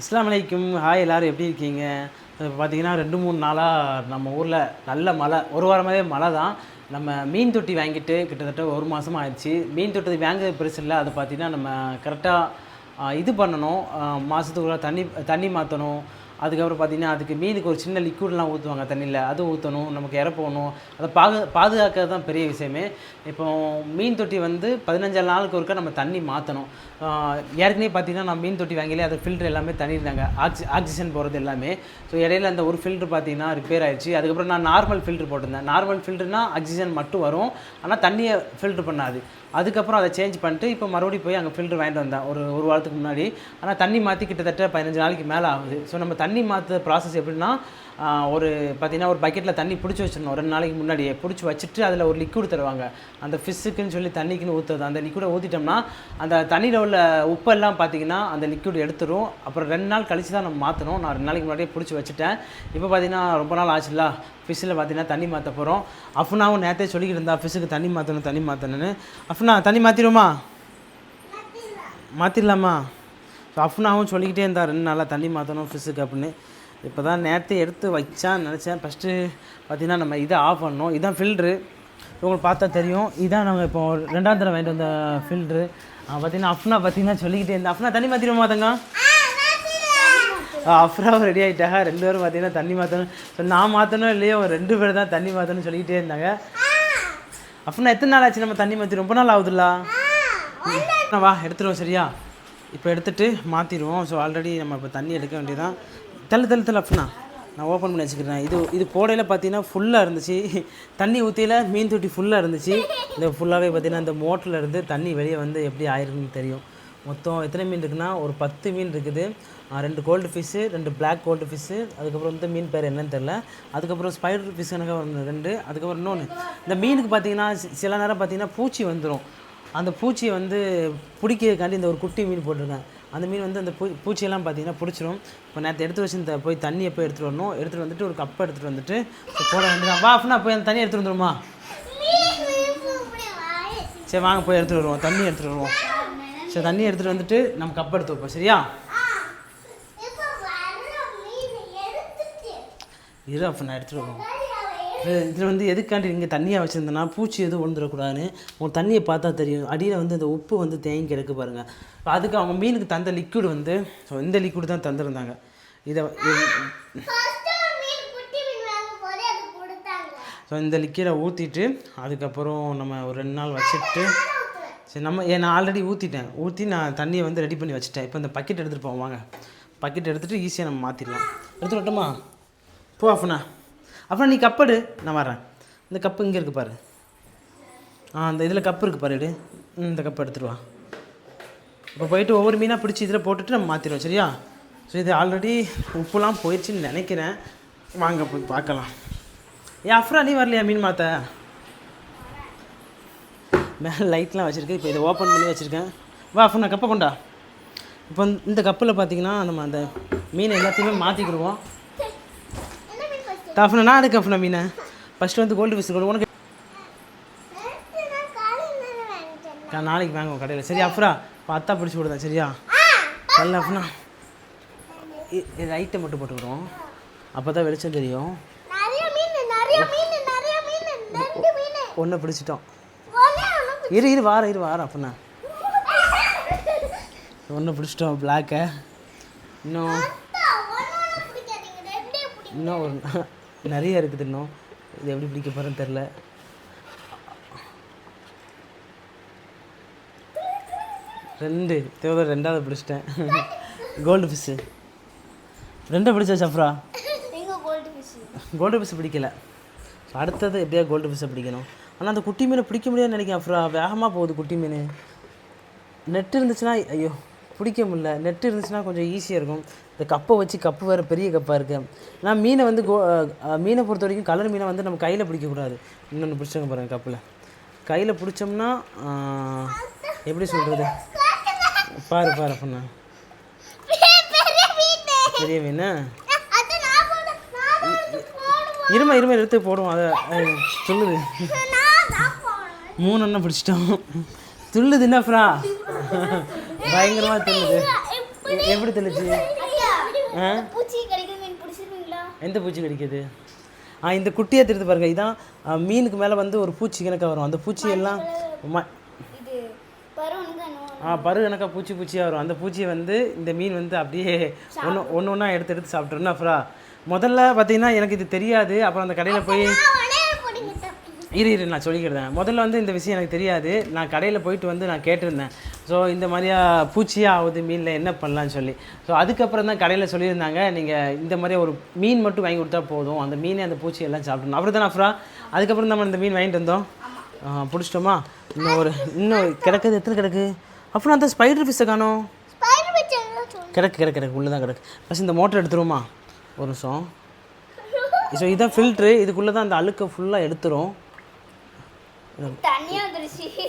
இஸ்லாமலைக்கும் hi எல்லாரும் எப்படி இருக்கீங்க? இப்போ பார்த்தீங்கன்னா ரெண்டு மூணு நாளாக நம்ம ஊரில் நல்ல மழை ஒரு வாரமாகவே மழை தான் நம்ம மீன் தொட்டி வாங்கிட்டு கிட்டத்தட்ட ஒரு மாதமாக ஆயிடுச்சு. மீன் தொட்டி வாங்க பெருசு இல்லை. அது பார்த்தீங்கன்னா நம்ம கரெக்டாக இது பண்ணணும். மாதத்துக்குள்ளே தண்ணி தண்ணி மாற்றணும் அதுக்கப்புறம் பார்த்தீங்கன்னா அதுக்கு மீனுக்கு ஒரு சின்ன லிக்விட்லாம் ஊற்றுவாங்க தண்ணியில். அது ஊற்றணும் நமக்கு இற அதை பாது பாதுகாக்கிறது தான் பெரிய விஷயமே. இப்போ மீன் தொட்டி வந்து பதினஞ்சு நாளுக்கு ஒருக்கா நம்ம தண்ணி மாற்றணும் ஏற்கனவே பார்த்தீங்கன்னா நான் மீன் தொட்டி வாங்கிலே அது ஃபில்டர் எல்லாமே தண்ணி இருந்தாங்க ஆக்சி ஆக்சிஜன் போகிறது எல்லாமே. ஸோ இடையில அந்த ஒரு ஃபில்டர் பார்த்தீங்கன்னா ரிப்பேர் ஆயிடுச்சு. அதுக்கப்புறம் நான் நார்மல் ஃபில்டர் போட்டிருந்தேன். நார்மல் ஃபில்டர்னா ஆக்சிஜன் மட்டும் வரும். ஆனால் தண்ணியை ஃபில்டர் பண்ணாது. அதுக்கப்புறம் அதை சேஞ்ச் பண்ணிட்டு இப்போ மறுபடியும் போய் அங்கே ஃபில்டர் வாங்கிட்டு வந்தேன் ஒரு ஒரு வாரத்துக்கு முன்னாடி. ஆனால் தண்ணி மாற்றி கிட்டத்தட்ட பதினஞ்சு நாளைக்கு மேலே ஆகுது. ஸோ நம்ம தண்ணி மாற்ற ப்ராசஸ் எப்படின்னா ஒரு பார்த்தீங்கன்னா ஒரு பக்கெட்டில் தண்ணி பிடிச்சி வச்சிடணும். ரெண்டு நாளைக்கு முன்னாடியே. பிடிச்சி வச்சுட்டு அதில் ஒரு லிக்விட் தருவாங்க. அந்த ஃபிஷ்ஷுக்குன்னு சொல்லி தண்ணிக்குன்னு ஊற்றுறது அந்த லிக்விடை ஊற்றிட்டோம்னா அந்த தண்ணியில் உள்ள உப்பெல்லாம் பார்த்தீங்கன்னா அந்த லிக்விட் எடுத்துரும். அப்புறம் ரெண்டு நாள் கழிச்சு தான் நம்ம மாற்றணும் நான் ரெண்டு நாளைக்கு முன்னாடியே பிடிச்சி வச்சுட்டேன். இப்போ பார்த்தீங்கன்னா ரொம்ப நாள் ஆச்சுல்ல. ஃபிஷ்ஷில் பார்த்தீங்கன்னா தண்ணி மாற்ற போகிறோம் அஃப்னாவும் நேற்றே சொல்லிக்கிட்டு இருந்தா ஃபிஷ்ஷுக்கு தண்ணி மாற்றணும் தண்ணி மாற்றணும்னு அஃப்னா தண்ணி மாற்றிடுமா மாற்றிடலாமா ஸோ அஃப்னாவும் சொல்லிக்கிட்டே இருந்தால் ரெண்டு நாளாக தண்ணி மாற்றணும் ஃபிஷ்ஷுக்கு அப்படின்னு. இப்போ தான் நேற்று எடுத்து வச்சான்னு நினச்சேன். ஃபஸ்ட்டு பார்த்தீங்கன்னா நம்ம இதை ஆஃப் பண்ணோம் இதுதான் ஃபில்ட்ரு உங்களுக்கு பார்த்தா தெரியும். இதான் நாங்கள் இப்போ ரெண்டாம் தடவை வாங்கிட்டு வந்த ஃபில்ட்ரு பார்த்தீங்கன்னா அஃப்னா பார்த்தீங்கன்னா சொல்லிக்கிட்டே இருந்தேன் அஃப்னா தண்ணி மாற்றிடுமா தங்க அஃப்ராவும் ரெடி ஆகிட்டாங்க ரெண்டு பேரும் பார்த்தீங்கன்னா தண்ணி மாற்றணும் ஸோ நான் மாற்றணும் இல்லையோ ரெண்டு பேர் தான் தண்ணி மாற்றணும்னு சொல்லிக்கிட்டே இருந்தாங்க. அஃப்னா எத்தனை நாள் ஆச்சு நம்ம தண்ணி மாற்றி ரொம்ப நாள் ஆகுதுல்ல? வா எடுத்துருவோம் சரியா? இப்போ எடுத்துகிட்டு மாற்றிடுவோம் ஸோ ஆல்ரெடி நம்ம இப்போ தண்ணி எடுக்க வேண்டியதான் தள்ளு தள்ளு தள்ளு அப்படின்னா நான் ஓப்பன் பண்ணி வச்சுக்கிறேன். இது இது போடையில் பார்த்தீங்கன்னா ஃபுல்லாக இருந்துச்சு. தண்ணி ஊற்றியில் மீன் தொட்டி ஃபுல்லாக இருந்துச்சு. இந்த ஃபுல்லாகவே பார்த்தீங்கன்னா இந்த மோட்டரில் இருந்து தண்ணி வெளியே வந்து எப்படி ஆயிருக்குன்னு தெரியும். மொத்தம் எத்தனை மீன் இருக்குன்னா ஒரு பத்து மீன் இருக்குது. ரெண்டு கோல்டு ஃபிஷ்ஷு ரெண்டு பிளாக் கோல்டு ஃபிஷ்ஷு அதுக்கப்புறம் வந்து மீன் பேர் என்னன்னு தெரில அதுக்கப்புறம் ஸ்பைடர் ஃபிஷ் எனக்கு ஒன்று ரெண்டு. அதுக்கப்புறம் இன்னொன்று இந்த மீனுக்கு பார்த்தீங்கன்னா சில நேரம் பார்த்தீங்கன்னா பூச்சி வந்துடும் அந்த பூச்சியை வந்து பிடிக்கிறதுக்காண்டி இந்த ஒரு குட்டி மீன் போட்டிருக்கேன். அந்த மீன் வந்து அந்த பூ பூச்சியெல்லாம் பார்த்தீங்கன்னா பிடிச்சிரும். இப்போ நேற்று எடுத்து வச்சு இந்த போய் தண்ணியை போய் எடுத்துகிட்டு வரணும். எடுத்துகிட்டு வந்துட்டு ஒரு கப்பை எடுத்துகிட்டு வந்துட்டு போட வேண்டியதான் வா அப்படின்னா போய் அந்த தண்ணி எடுத்துகிட்டு வந்துருமா? சரி வாங்க போய் எடுத்துகிட்டு வருவோம். தண்ணி எடுத்துகிட்டு வருவோம். சரி தண்ணி எடுத்துகிட்டு வந்துட்டு நம்ம கப் எடுத்து வைப்போம். சரியா? இரு அப்போ நான் எடுத்துகிட்டு வருவோம். இதில் வந்து எதுக்காண்டி இங்கே தண்ணியாக வச்சுருந்தேன்னா பூச்சி எதுவும் விழுந்துடக்கூடாதுன்னு உங்கள் தண்ணியை பார்த்தா தெரியும். அடியில் வந்து இந்த உப்பு வந்து தேங்கி கிடக்கு பாருங்கள் அதுக்கு அவங்க மீனுக்கு தந்த லிக்விட் வந்து ஸோ இந்த லிக்விட் தான் தந்திருந்தாங்க. இதை ஸோ இந்த லிக்விடை ஊற்றிட்டு அதுக்கப்புறம் நம்ம ஒரு ரெண்டு நாள் வச்சுட்டு சரி நம்ம ஏ நான் ஆல்ரெடி ஊற்றிட்டேன் ஊற்றி நான் தண்ணியை வந்து ரெடி பண்ணி வச்சுட்டேன். இப்போ இந்த பக்கெட் எடுத்துகிட்டு போவோம் வாங்க. பக்கெட் எடுத்துகிட்டு ஈஸியாக நம்ம மாற்றிடலாம் எடுத்து வரட்டுமா? போ அஃப்னா. அப்புறம் நீ கப்படு. நான் வரேன் இந்த கப்பு இங்கே இருக்கு பாரு. ஆ அந்த இதில் கப்பு இருக்குது பாரு எடு. ம், இந்த கப்பு எடுத்துருவா வா. இப்போ போயிட்டு ஒவ்வொரு மீனாக பிடிச்சி இதில் போட்டுட்டு நம்ம மாற்றிடுவோம் சரியா? ஸோ இது ஆல்ரெடி உப்புலாம் போயிடுச்சுன்னு நினைக்கிறேன். வாங்க போய் பார்க்கலாம். ஏன் அஃப்ரா நீ வரலையா மீன் மாற்ற மேலே லைட்லாம் வச்சுருக்கேன் இப்போ இதை ஓப்பன் பண்ணி வச்சுருக்கேன். வா அஃப்ரா கப்பை கொண்டா. இப்போ இந்த- இந்த கப்பில் பார்த்தீங்கன்னா நம்ம அந்த மீனை எல்லாத்தையுமே மாற்றிக்கிடுவோம் டஃப்னா நான் எடுக்க அஃப்னா மீனை? ஃபஸ்ட்டு வந்து கோல்டு ஃபிஷ் உனக்கு நான் நாளைக்கு வாங்குவோம் கடையில். சரி அஃப்ரா? பார்த்தா பிடிச்சி விடுதேன் சரியா? நல்ல அஃப்னா. லைட்டை மட்டும் போட்டுக்கிறோம் அப்போ தான் வெளிச்சம் தெரியும். ஒன்றை பிடிச்சிட்டோம். இரு இரு வார இரு வாரம் அப்படின்னா ஒன்று பிடிச்சிட்டோம் பிளாக்கை இன்னும் இன்னும் ஒரு நிறைய இருக்குது இன்னும். இது எப்படி பிடிக்க போகிறேன்னு தெரில ரெண்டு. தேவை ரெண்டாவது பிடிச்சிட்டேன். கோல்டு ஃபிஷ்ஷு ரெண்டை பிடிச்சா சஃப்ரா கோல்டு ஃபிஷ் பிடிக்கல. அடுத்தது எப்படியா கோல்டு ஃபிஷ்ஷை பிடிக்கணும்? ஆனால் அந்த குட்டி மீனை பிடிக்க முடியாதுன்னு நினைக்கிறேன் அஃப்ரா வேகமாக போகுது குட்டி மீன். நெட் இருந்துச்சுன்னா ஐயோ. பிடிக்க முடியல. நெட் இருந்துச்சுன்னா கொஞ்சம் ஈஸியாக இருக்கும். இந்த கப்பை வச்சு கப்பு வேறு பெரிய கப்பாக இருக்குது நான் மீனை வந்து கோ மீனை பொறுத்த வரைக்கும் கலர் மீனை வந்து நம்ம கையில் பிடிக்கக்கூடாது. இன்னொன்று பிடிச்சவங்க பாருங்கள் கப்பில் கையில் பிடிச்சோம்னா எப்படி சொல்கிறது பாரு பாரு அப்படின்னா பெரிய மீன்? இருமை இருமை எடுத்து போடுவோம். அதை சொல்லுது. மூணு அண்ணன் பிடிச்சிட்டோம். துள்ளுது என்ன ஃப்ரா? பயங்கரமாக துள்ளுது எ- எப்படி பிடிச்சிருவீங்களா எந்த பூச்சி கடிக்குது? ஆ இந்த குட்டியை திருத்து பாருங்க. இதான் மீனுக்கு மேலே வந்து ஒரு பூச்சி கணக்காக வரும். அந்த பூச்சி எல்லாம் ஆ பரு கணக்காக பூச்சி பூச்சியாக வரும். அந்த பூச்சியை வந்து இந்த மீன் வந்து அப்படியே ஒன்று ஒன்று ஒன்றா எடுத்து எடுத்து சாப்பிட்ருன்னு அப்புறம் முதல்ல பார்த்தீங்கன்னா எனக்கு இது தெரியாது. அப்புறம் அந்த கடையில் போய் இரு இரு நான் சொல்லிக்கிறேன். முதல்ல வந்து இந்த விஷயம் எனக்கு தெரியாது. நான் கடையில் போயிட்டு வந்து நான் கேட்டிருந்தேன். ஸோ இந்த மாதிரியா பூச்சியாக ஆகுது மீனில் என்ன பண்ணலான்னு சொல்லி. ஸோ அதுக்கப்புறம் தான் கடையில் சொல்லியிருந்தாங்க நீங்கள் இந்த மாதிரி ஒரு மீன் மட்டும் வாங்கி கொடுத்தா போதும். அந்த மீனே அந்த பூச்சி எல்லாம் சாப்பிடணும். அப்படி தானே அப்புறம் அதுக்கப்புறம் நம்ம இந்த மீன் வாங்கிட்டு வந்தோம். பிடிச்சிட்டோமா? இன்னும் ஒரு இன்னும் கிடக்குது. எத்தனை கிடக்கு? அப்புறம் அந்த ஸ்பைடர் ஃபிஷ்ஷை காணோம். கிடக்கு கிடக்கு கிடக்கு. உள்ளே தான் கிடக்கு. ஃபஸ்ட் இந்த மோட்டர் எடுத்துருவோமா? ஒரு நிமிஷம். ஸோ இதான் ஃபில்ட்ரு இதுக்குள்ளே தான் அந்த அழுக்கை ஃபுல்லாக எடுத்துரும்.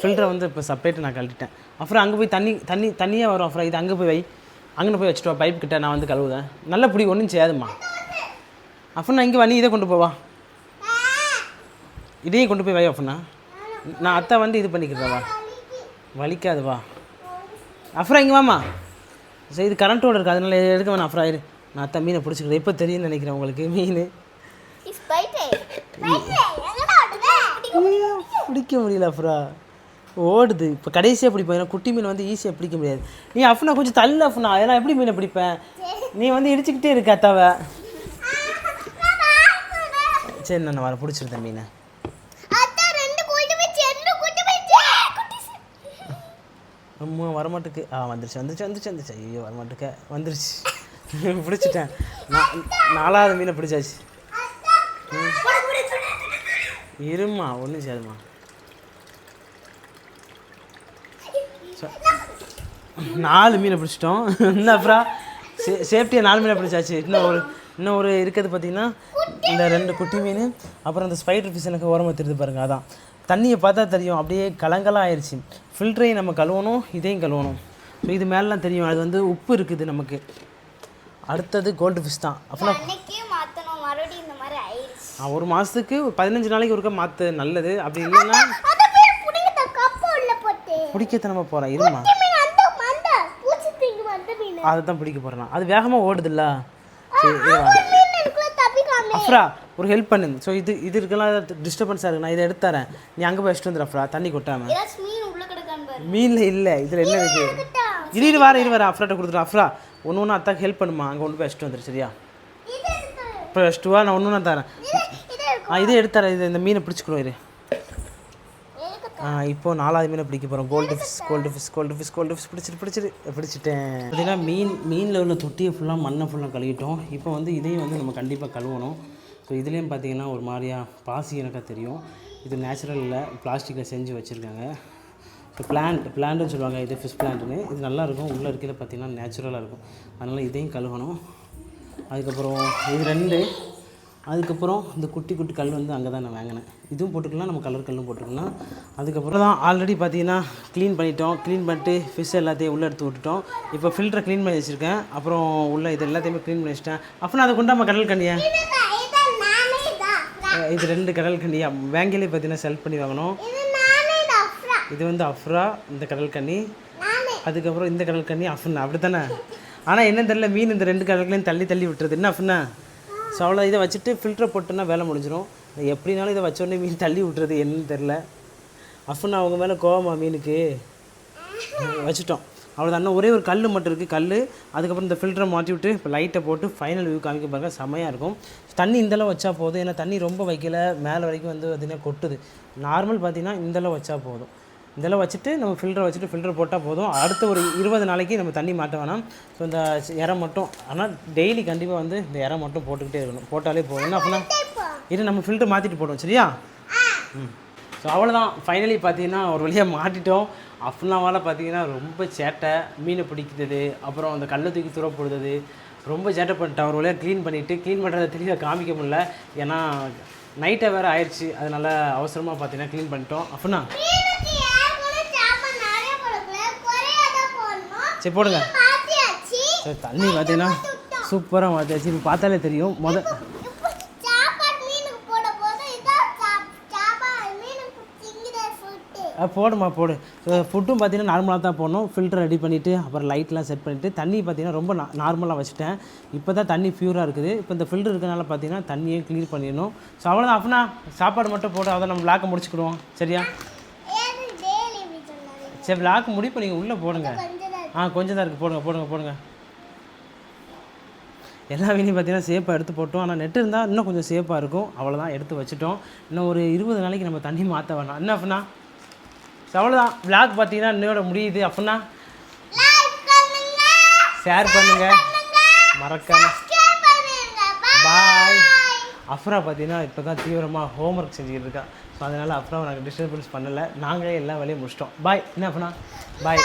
ஃபில்டரை வந்து இப்போ செப்பரேட்டு நான் கழட்டிட்டேன். அப்புறம் அங்கே போய் தண்ணி தண்ணி தண்ணியாக வரும். அப்புறம் இது அங்கே போய் வை. அங்கே போய் வச்சுட்டு வா. பைப் கிட்ட நான் வந்து கழுவுதேன் நல்ல பிடி ஒன்றும் செய்யாதும்மா. அப்புறம் நான் இங்கே வா நீ இதை கொண்டு போவா. இதையும் கொண்டு போய் வை அப்புறம்னா. நான் அத்தை வந்து இது பண்ணிக்கிறதா வா. வலிக்காது வா. அப்புறம் இங்கே வாமா சரி இது கரண்ட்டோட இருக்குது அதனால எடுக்க வேணாம். அப்புறம் இரு நான் அத்தை மீனை பிடிச்சிக்கிறேன். இப்போ தெரியும்னு நினைக்கிறேன் உங்களுக்கு மீன். பிடிக்க முடியல அப்புறம் ஓடுது. இப்போ கடைசியாக பிடிப்பேன் ஏன்னா குட்டி மீன் வந்து ஈஸியாக பிடிக்க முடியாது. நீ அஃப்னா கொஞ்சம் தள்ளு அஃப்னா. அதெல்லாம் எப்படி மீனை பிடிப்பேன்? நீ வந்து இடிச்சுக்கிட்டே இருக்க அத்தாவை சரி நான் வர பிடிச்சிருந்தேன் மீனை. அம்மா வரமாட்டுக்கு. ஆ வந்துருச்சு வந்துருச்சு வந்துருச்சு வந்துருச்சு. ஐயோ வரமாட்டுக்க. வந்துருச்சு. பிடிச்சிட்டேன். நாலாவது மீனை பிடிச்சாச்சு. இருமா ஒன்றும் செய்யாதுமா நாலு மீனை பிடிச்சிட்டோம். இன்னும் அப்புறம் சே சேஃப்டியாக நாலு மீனை பிடிச்சாச்சு. இன்னும் ஒரு இன்னும் ஒரு இருக்கிறது பார்த்தீங்கன்னா இந்த ரெண்டு குட்டி மீன் அப்புறம் அந்த ஸ்பைடர் ஃபிஷ் எனக்கு உரமா தெரியுது பாருங்க அதான். தண்ணியை பார்த்தா தெரியும் அப்படியே கலங்கலாக ஆயிடுச்சு ஃபில்டரையும் நம்ம கழுவணும் இதையும் கழுவணும். ஸோ இது மேலெலாம் தெரியும். அது வந்து உப்பு இருக்குது நமக்கு. அடுத்தது கோல்டு ஃபிஷ் தான். அப்புறம் ஒரு மாதத்துக்கு பதினஞ்சு நாளைக்கு ஒருக்கா மாற்ற நல்லது. அப்படி இல்லைன்னா போட்டு. பிடிக்கத்தனமா போகிறேன் இருமா மீன் அந்த மந்த பூச்சி தீங்கு வந்த மீன் அதை தான் பிடிக்க போகிறேன் அது வேகமாக ஓடுதுல்ல? அஃப்ரா ஒரு ஹெல்ப் பண்ணு. ஸோ இது இது இருக்கலாம் டிஸ்டர்பன்ஸாக இருக்கு. நான் இதை எடுத்து தரேன். நீ அங்கே போய் வந்துடு அஃப்ரா தண்ணி கொட்டாமல் மீனில் இல்லை. இதில் என்ன இருக்குது கிட்டா. இரு இரு வார இரு வார. அஃப்ராட்ட கொடுத்துரு அஃப்ரா ஒன்று ஒன்று அத்தாக்கு ஹெல்ப் பண்ணுமா? அங்கே கொண்டு போய் வச்சுட்டு வந்துரு சரியா? இது இப்போ வச்சுட்டு வா. நான் ஒன்று ஒன்றா தரேன். இது இது ஆ இதே எடுத்து தரேன். இது இந்த மீனை பிடிச்சிக்கணும் இரு. இப்போது இப்போ நாலாவது மீனை பிடிக்க போகிறோம் gold fish gold fish gold fish gold fish பிடிச்சிட்டு பிடிச்சிட்டு பிடிச்சிட்டேன். பார்த்தீங்கன்னா மீன் மீனில் உள்ள தொட்டியை ஃபுல்லாக மண்ணை ஃபுல்லாக கழுவிட்டோம். இப்போ வந்து இதையும் வந்து நம்ம கண்டிப்பாக கழுவணும். ஸோ இதுலேயும் பார்த்தீங்கன்னா ஒரு மாதிரியாக பாசி எனக்காக தெரியும். இது நேச்சுரல் இல்லை பிளாஸ்டிக்கில் செஞ்சு வச்சுருக்காங்க. இப்போ பிளான்ட் பிளான்ட்னு சொல்லுவாங்க இது ஃபிஷ் பிளான்ட்டுன்னு இது நல்லா இருக்கும். உள்ளே இருக்கிறத பார்த்தீங்கன்னா நேச்சுரலாக இருக்கும். அதனால் இதையும் கழுவணும். அதுக்கப்புறம் இது ரெண்டு. அதுக்கப்புறம் இந்த குட்டி குட்டி கல் வந்து அங்கே தான் நான் வாங்கினேன். இதுவும் போட்டுக்கலாம் நம்ம கலர் கல்லும் போட்டுக்கலாம். அதுக்கப்புறம் தான் ஆல்ரெடி பார்த்தீங்கன்னா க்ளீன் பண்ணிட்டோம். க்ளீன் பண்ணிட்டு ஃபிஷ் எல்லாத்தையும் உள்ளே எடுத்து விட்டுட்டோம். இப்போ ஃபில்டரை க்ளீன் பண்ணி வச்சுருக்கேன். அப்புறம் உள்ளே இது எல்லாத்தையுமே க்ளீன் பண்ணி வச்சிட்டேன். அப்புறம் அதை கொண்டாம கடல் கண்ணியா இது ரெண்டு கடல் கண்ணியா வேங்கிலே பார்த்தீங்கன்னா செலக்ட் பண்ணி வாங்கணும். இது வந்து அஃப்ரா இந்த கடல் கண்ணி அதுக்கப்புறம் இந்த கடல் கண்ணி அஃப்னா அப்படி தானே ஆனால் என்ன தெரியல மீன் இந்த ரெண்டு கடல்களையும் தள்ளி தள்ளி விட்டுறது என்ன அஃப்னா? ஸோ அவ்வளோ இதை வச்சுட்டு ஃபில்டரை போட்டோன்னா வேலை முடிஞ்சிடும் எப்படினாலும் இதை வச்சோடனே மீன் தள்ளி விட்றது என்னன்னு தெரில அஃப்னா அவங்க மேலே கோவமா மீனுக்கு. வச்சுட்டோம். அவ்வளோதான் ஒரே ஒரு கல் மட்டும் இருக்குது கல் அதுக்கப்புறம் இந்த ஃபில்டரை மாற்றி விட்டு இப்போ லைட்டை போட்டு ஃபைனல் வியூ காமிக்க பாருங்க செமையாக இருக்கும். தண்ணி இந்தளவு வச்சா போதும். ஏன்னா தண்ணி ரொம்ப வைக்கல. மேலே வரைக்கும் வந்து பார்த்திங்கன்னா கொட்டுது. நார்மல் பார்த்தீங்கன்னா இந்தளவு வச்சா போதும். இதெல்லாம் வச்சுட்டு நம்ம ஃபில்டரை வச்சுட்டு ஃபில்டர் போட்டால் போதும். அடுத்த ஒரு இருபது நாளைக்கு நம்ம தண்ணி மாட்ட வேணாம். ஸோ இந்த இறை மட்டும் ஆனால் டெய்லி கண்டிப்பாக வந்து இந்த இறை மட்டும் போட்டுக்கிட்டே இருக்கணும். போட்டாலே போதும். என்ன அப்படின்னா இது நம்ம ஃபில்டர் மாற்றிட்டு போடுவோம் சரியா? ம். ஸோ அவ்வளோதான் ஃபைனலி பார்த்தீங்கன்னா ஒரு வழியாக மாட்டிட்டோம். அஃப்னாவால் பார்த்தீங்கன்னா ரொம்ப சேட்டை. மீனை பிடிக்கிறது அப்புறம் அந்த கல்லை தூக்கி தூர போடுறது ரொம்ப சேட்டை பண்ணிட்டேன். ஒரு வழியாக க்ளீன் பண்ணிவிட்டு க்ளீன் பண்ணுறதை தெளிவாக காமிக்க முடில ஏன்னா நைட்டை வேறு ஆயிடுச்சு அதனால் அவசரமாக பார்த்தீங்கன்னா க்ளீன் பண்ணிட்டோம். அஃப்னா மீனுக்கு ஏற்கனவே சாப்பாடு நிறைய போடக்கூடாது குறையா தான் போடணும் சரி போடுங்க. சரி தண்ணி பார்த்தீங்கன்னா சூப்பராக மாற்றியாச்சு இப்போ பார்த்தாலே தெரியும். முத இப்போ சாப்பாடு மீனுக்கு போட போது இதான் சாப்- சாப்பாடு மீனுக்கு திங்குற ஃபுட்டு அஹ் போடுமா போடு. ஃபுட்டும் பார்த்தீங்கன்னா நார்மலாக தான் போடணும். ஃபில்டர் ரெடி பண்ணிவிட்டு அப்புறம் லைட்லாம் செட் பண்ணிவிட்டு தண்ணி பார்த்தீங்கன்னா ரொம்ப நார்மலாக வச்சுட்டேன். இப்போ தான் தண்ணி பியூராக இருக்குது. இப்போ இந்த ஃபில்டர் இருக்கனால பார்த்தீங்கன்னா தண்ணியே க்ளியர் பண்ணிடணும். ஸோ அவ்வளோதான் அப்பனா சாப்பாடு மட்டும் போட்டு அதை நம்ம விளாக்க முடிச்சுக்கிடுவோம். சரியா? சரி விளாக்க முடிப்பு நீங்கள் உள்ளே போடுங்க. ஆ கொஞ்சம் தான் இருக்குது போடுங்க போடுங்க போடுங்க. எல்லா வீலையும் பார்த்தீங்கன்னா சேஃபாக எடுத்து போட்டோம். ஆனால் நெட் இருந்தால் இன்னும் கொஞ்சம் சேஃபாக இருக்கும். அவ்வளோதான் எடுத்து வச்சுட்டோம். இன்னும் ஒரு இருபது நாளைக்கு நம்ம தண்ணி மாற்ற வேணாம். என்ன அப்படின்னா அவ்வளோதான் விளாக் பார்த்தீங்கன்னா இன்னோட முடியுது. அப்படின்னா ஷேர் பண்ணுங்க. மறக்காம. பாய் அஃப்ரா பார்த்தீங்கன்னா இப்போ தான் தீவிரமாக ஹோம்ஒர்க் செஞ்சுக்கிட்டு இருக்கா. ஸோ அதனால் அஃப்ராவை நாங்கள் டிஸ்டர்பன்ஸ் பண்ணலை. நாங்களே எல்லா வேலையும் முடிச்சிட்டோம். பாய் என்ன அப்படின்னா பாய்